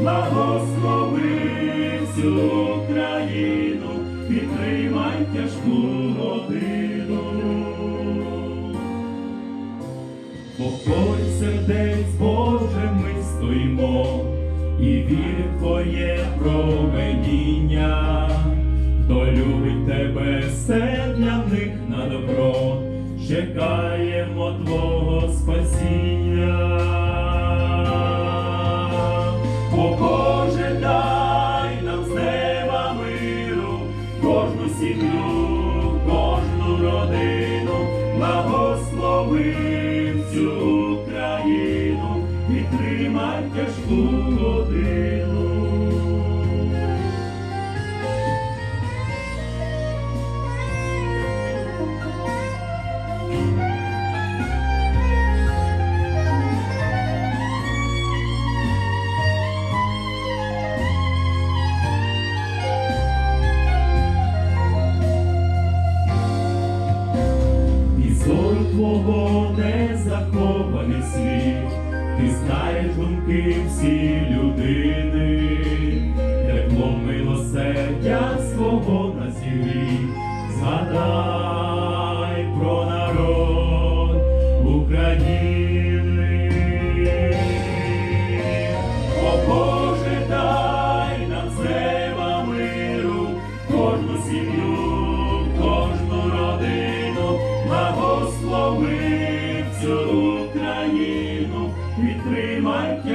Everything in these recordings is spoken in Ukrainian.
благослови всю країну, підтримай тяжку годину, покой сердець, Боже, ми стоїмо і вірить твоє променіння, хто любить тебе, все для них на добро, чекаємо Твого спасіння. Сім'ю, кожну родину, благословив цю країну, підтримай тяжку годину. Зору твого не захований світ, ти знаєш думки всі людини, тепло милосердя свого на землі, згадай про народ України.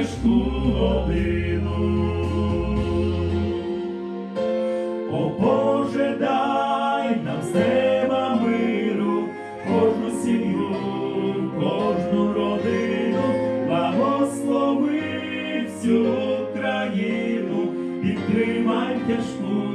тяжку годину. О Боже, дай нам з неба миру, кожну сім'ю, кожну родину, благослови всю країну, підтримай тяжку.